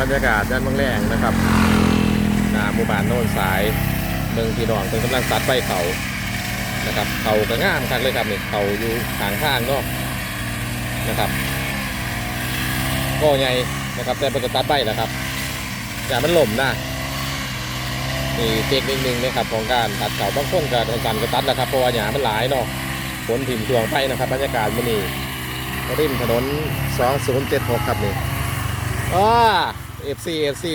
บรรยากาศด้านเมืองแรงนะครับหน้าหมู่บ้านโน่นสายเมืองพี่น้องเป็นกำลังตัดใบเขานะครับเขาก็งามคักเลยครับนี่เขาอยู่ทางข้างเนาะนะครับก็ใหญ่นะครับแต่เป็นกตัดใบแหละครับอย่ามันหล่มนะนี่เทคนิคนึงนะครับของการตัดเขาบางคนก็สั่นก็ตัดแหละครับเพราะว่าหญ้ามันหลายเนาะฝนถิ่มช่วงไปนะครับบรรยากาศมื้อนี้ริมถนน 2076 ครับนี่อ้า เอฟซีเอฟซี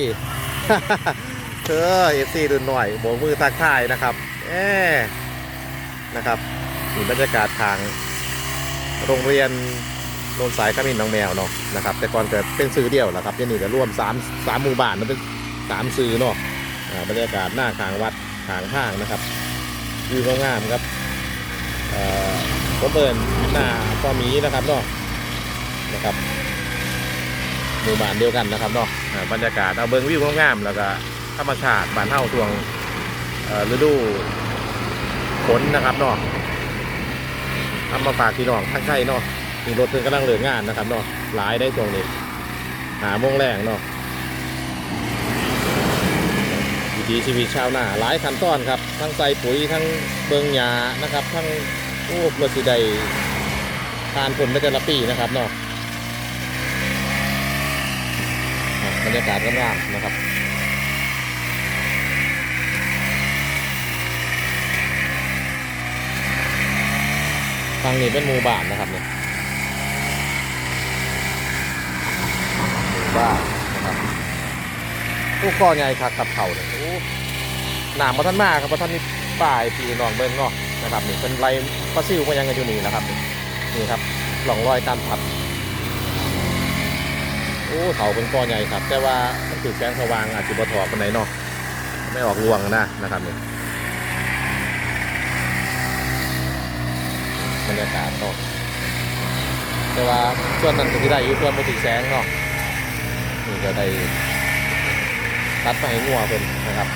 เธอเอฟซีดูหน่อยโบกมือทักทายนะครับเอ๊นะครับนี่บรรยากาศทางโรงเรียนโนนสายขมิ้นน้องแมวเนาะนะครับ แต่ก่อนเกิดเป็นซื้อเดียวแหละครับยันนี่ก็ร่วมสามสามหมู่บ้านมันเป็นสามซื้อเนาะบรรยากาศหน้าขางวัดขางห้างนะครับวิวงามครับเอ่อผมเปิดหน้าพ่อมีนะครับเนาะนะครับ หมู่บ้านเดียวกันนะครับเนาะอ่าบรรยากาศเอาเบิ้งวิวงามๆแล้วก็ธรรมชาติบ้านเฮาช่วงฤดูฝนนะครับเนาะทำมาฝากพี่น้องทั้งไข่เนาะมีรถเพิ่งกำลังเหลืองานนะครับเนาะหลายได้ช่วงนี้ หาโมงแรงเนาะวิถีชีวิตชาวนาหลายขั้นตอนครับ ทั้งใส่ปุ๋ยทั้งเบิงหญ้านะครับ ทั้งโอ้รถสีใดทานผลไปแต่ละปีนะครับเนาะ บ รยากาศงามๆนะครับทางนี้เป็นหมู่บ้านนะครับเนี่ยหมู่บ้านนะครับผู้ก่อใหญ่คักกับเขาเนี่ยโอ้หนามมาท่านมากครับมาท่านนี่ป่ายปีนองเบิ้งเนาะนะครับนี่เป็นไรปลาซิวมายังกันอยู่นี่นะครับนี่ครับหล่องรอยการผัด อ้เขาเป็นก้อนใหญ่ครับ แต่ว่ามันถือแสงสว่างอาจจะบถอดคนไหนเนาะไม่ออกรวงนะนะครับนี่บรรยากาศเนาะแต่ว่าส่วนนั้นก็ที่ได้อยู่ส่วนบ่ถือแสงเนาะนี่ก็ได้ตัดไปให้งัวเป็นนะครับ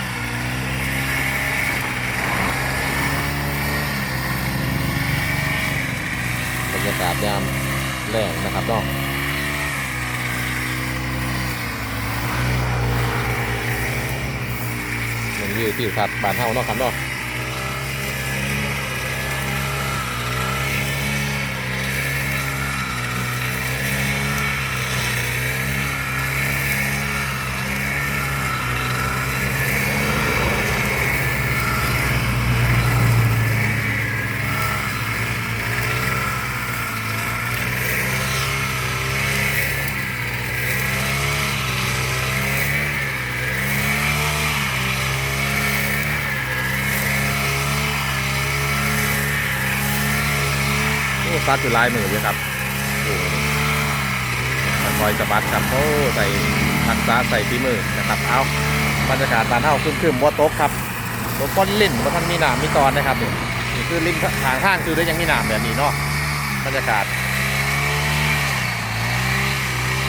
บรรยากาศยามแรงนะครับเนาะ ที่ที่ทัดบานเฮาเนาะครับเนาะ ซัดอยู่ลายมือเลยครับคอยสะบัดครับโอ้ใส่ทักษะใส่ฝีมือนะครับเอาบรรยากาศบานเฮาคึมๆบ่ตกครับตกก้อนลิ่นบ่ทันมีหนามมีตอนนะครับนี่นี่คือริมทางข้างคือได้ยังมีหนามแบบนี้เนาะบรรยากาศ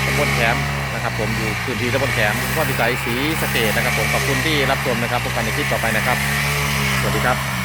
ตำบลแขมนะครับ ผมอยู่พื้นที่ตำบลแขมข้อพิสัยสีสเกดนะครับ ผมขอบคุณที่รับชมนะครับพบกันในคลิปต่อไปนะครับ สวัสดีครับ